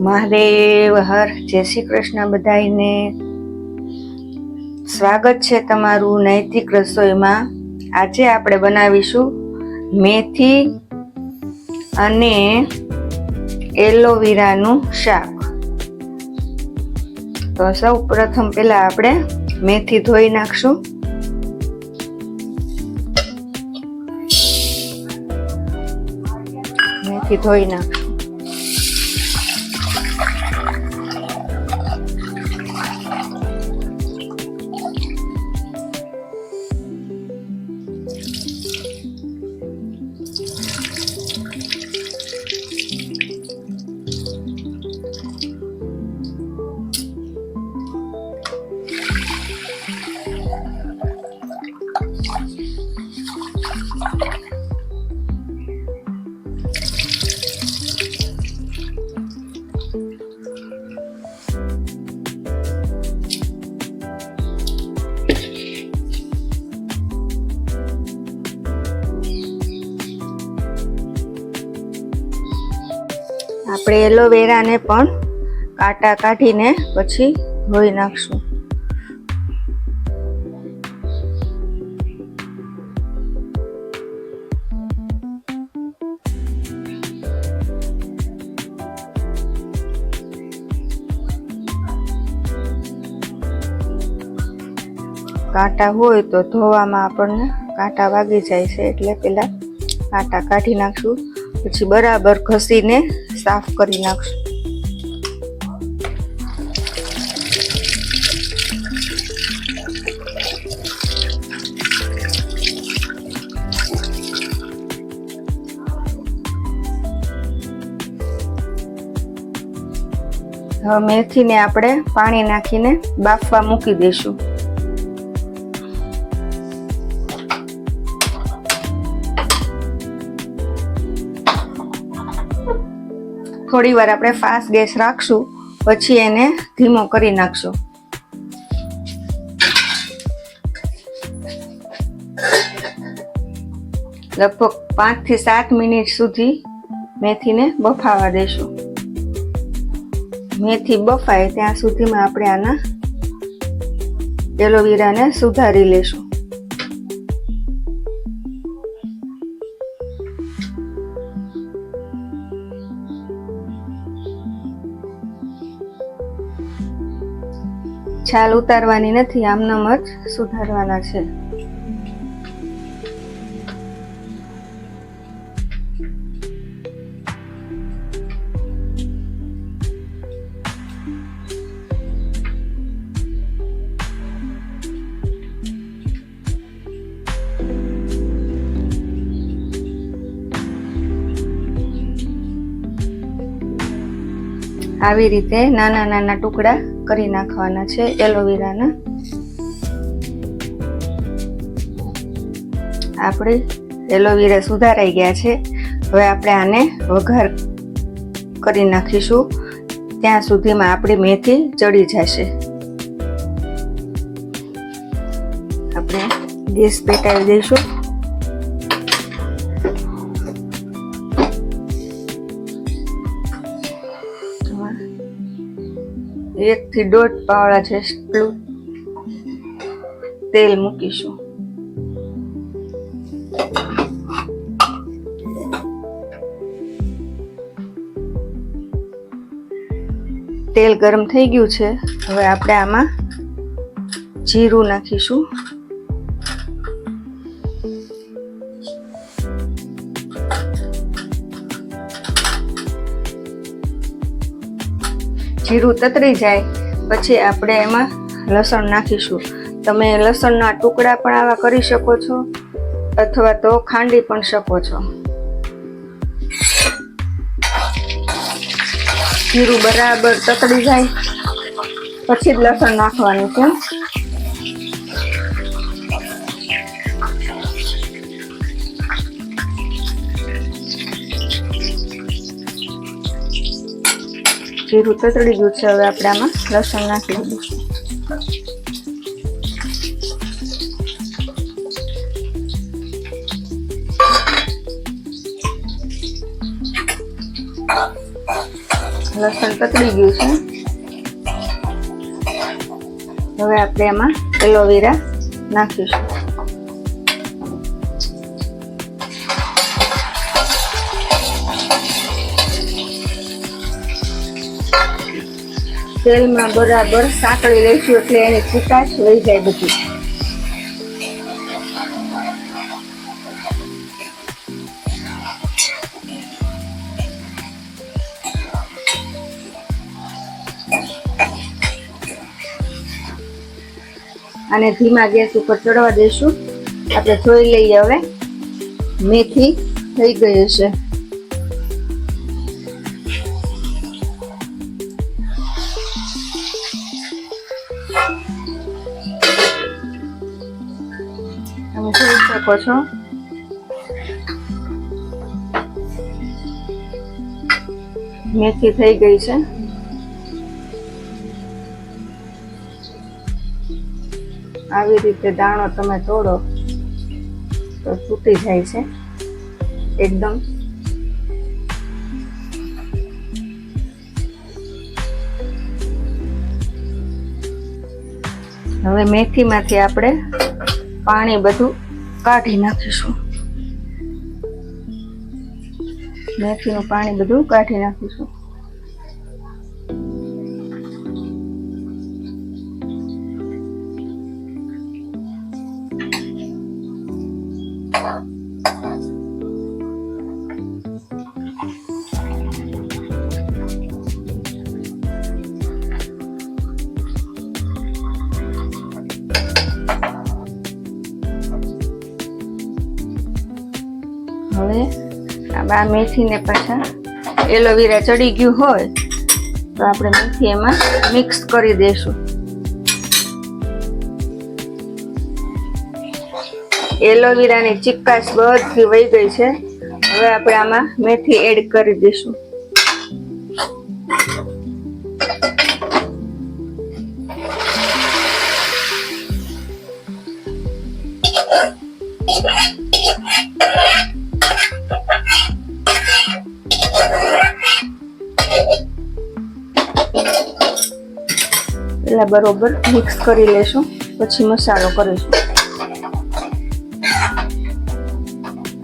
મહાદેવ, હર, જય શ્રી કૃષ્ણ બધાને સ્વાગત છે તમારું નૈતિક રસોઈમાં. આજે આપણે બનાવીશું મેથી અને એલોવેરાનું શાક. તો સૌ પ્રથમ પહેલા આપણે મેથી ધોઈ નાખશું. મેથી ધોઈ નાખશું. આપણે એલોવેરાને પણ કાંટા કાઢીને પછી ધોઈ નાખશું. કાંટા હોય તો ધોવામાં આપણને કાંટા વાગી જાય છે એટલે પેલા કાંટા કાઢી નાખશું. પછી બરાબર ઘસીને સાફ કરી નાખશું હવે મેથીને આપણે પાણી નાખીને બાફવા મૂકી દઈશું. થોડી વાર આપણે ફાસ્ટ ગેસ રાખશું, પછી એને ધીમો કરી નાખશું. લગભગ પાંચથી સાત મિનિટ સુધી મેથીને બફાવા દેશું. મેથી બફાય ત્યાં સુધીમાં આપણે આના એલોવેરાને સુધારી લેશું. છાલ ઉતારવાની નથી આમનામ જ સુધારવાના છે. આવી રીતે નાના નાના ટુકડા કરી નાખવાના છે એલોવેરાના. આપણે એલોવેરા સુધારાઈ ગયા છે. હવે આપણે આને વઘાર કરી નાખીશું. ત્યાં સુધીમાં આપણી મેથી ચડી જશે. આપણે ગેસ પેટાવી દઈશું. એક થી દોઢ પાવડા જેટલું તેલ મૂકીશું. તેલ ગરમ થઈ ગયું છે. હવે આપણે આમાં જીરું નાખીશું. જીરું તતરી જાય, પછી આપણે એમાં લસણ નાખીશું. તમે લસણના ટુકડા પણ આવા કરી શકો છો, અથવા તો ખાંડી પણ શકો છો. જીરું બરાબર તતડી જાય, પછી જ લસણ નાખવાનું છે. જીરું તતડી ગયું છે હવે આપણે આમાં લસણ નાખી દઈશું લસણ તતડી ગયું છે હવે આપણે એમાં એલોવેરા નાખીશું તેલમાં બરાબર સાંકળી લઈશું એટલે એની ચિકાશ વહી જાય બધી. અને ધીમા ગેસ ઉપર ચડવા દઈશું. આપણે જોઈ લઈએ હવે. મેથી થઈ ગઈ હશે. તમે જોઈ શકો છો. મેથી થઈ ગઈ છે. આવી રીતે દાણો તમે તોડો તો તૂટી જાય છે. એકદમ. હવે મેથીમાંથી આપણે પાણી બધું કાઢી નાખીશું. મેથીનું પાણી બધું કાઢી નાખીશું. હવે આ મેથીને પાછા એલોવેરા ચડી ગયું હોય તો આપણે મેથી એમાં મિક્સ કરી દઈશું એલોવેરાની ચિક્કાશ બધી વહી ગઈ છે. હવે આપણે આમાં મેથી એડ કરી દઈશું. બરોબર મિક્સ કરી લેશું, પછી મસાલો કરીશું.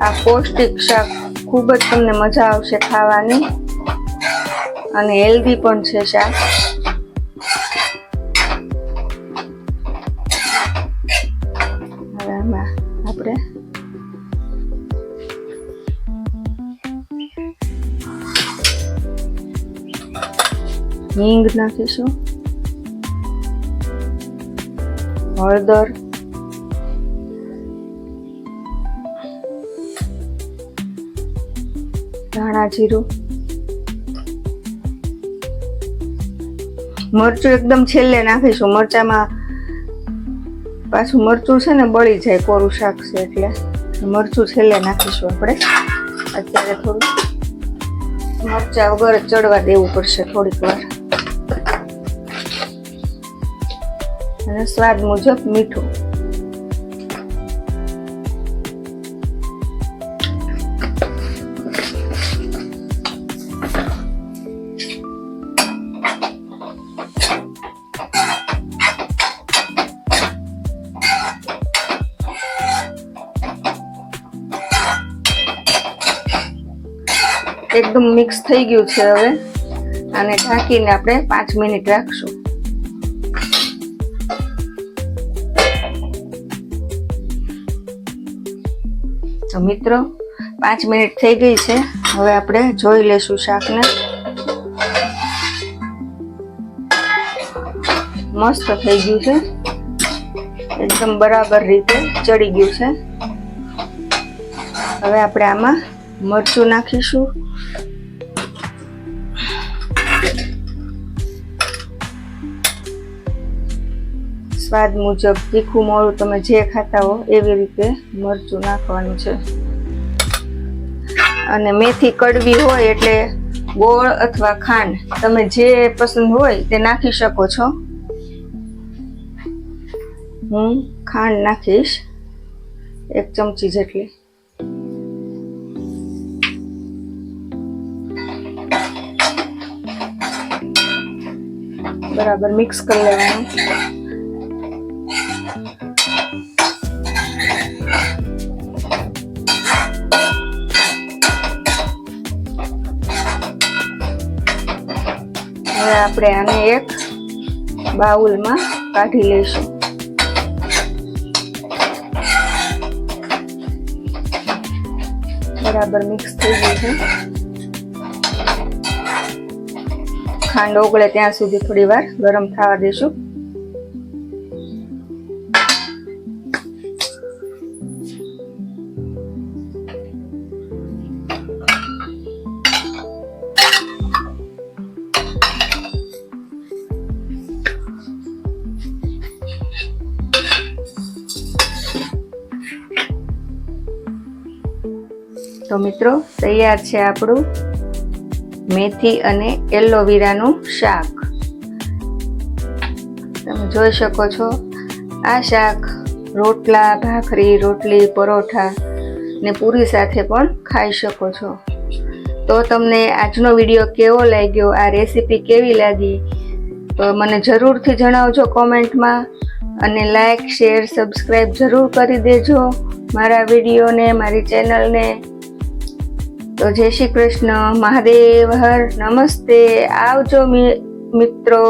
આ પૌષ્ટિક શાક ખૂબ જ તમને મજા આવશે ખાવાની. અને હેલ્ધી પણ છે શાક. આપણે હિંગ નાખીશું. હળદર. ધાણા જીરું. મરચું એકદમ છેલ્લે નાખીશું. મરચામાં પાછું મરચું છે ને બળી જાય કોરું શાક છે એટલે. મરચું છેલ્લે નાખીશું આપણે. અત્યારે થોડું મરચા વગર ચડવા દેવું પડશે થોડીક વાર. અને સ્વાદ મુજબ મીઠું. એકદમ મિક્સ થઈ ગયું છે હવે. અને ઢાંકીને આપણે પાંચ મિનિટ રાખશું. તો મિત્રો, પાંચ મિનિટ થઈ ગઈ છે. હવે આપણે જોઈ લેશું શાકને. મસ્ત થઈ ગયું છે. એકદમ બરાબર રીતે ચડી ગયું છે. હવે આપણે આમાં મરચું નાખીશું. સ્વાદ મુજબ તીખું મોળું તમે જે ખાતા હો એવી રીતે મરચું નાખવાનું છે. અને મેથી કડવી હોય એટલે ગોળ અથવા ખાંડ તમે જે પસંદ હોય તે નાખી શકો છો. હું ખાંડ નાખીશ એક ચમચી જેટલી. બરાબર મિક્સ કરી લેવાનું. હવે આપણે આને એક બાઉલમાં કાઢી લઈશું. બરાબર મિક્સ થઈ ગયું છે. ખાંડ ઓગળે ત્યાં સુધી થોડી વાર ગરમ થવા દેશું. તો મિત્રો, તૈયાર છે આપણું મેથી અને એલોવેરાનું શાક. તમે જોઈ શકો છો, આ શાક રોટલા, ભાખરી, રોટલી, પરોઠા ને પૂરી સાથે પણ ખાઈ શકો છો. તો તમને આજનો વીડિયો કેવો લાગ્યો, આ રેસીપી કેવી લાગી, તો મને જરૂરથી જણાવજો કોમેન્ટમાં અને લાઈક, શેર, સબસ્ક્રાઈબ જરૂર કરી દેજો. મારા વિડીયોને, મારી ચેનલને તો જય શ્રી કૃષ્ણ મહાદેવ હર નમસ્તે. આવજો મિત્રો.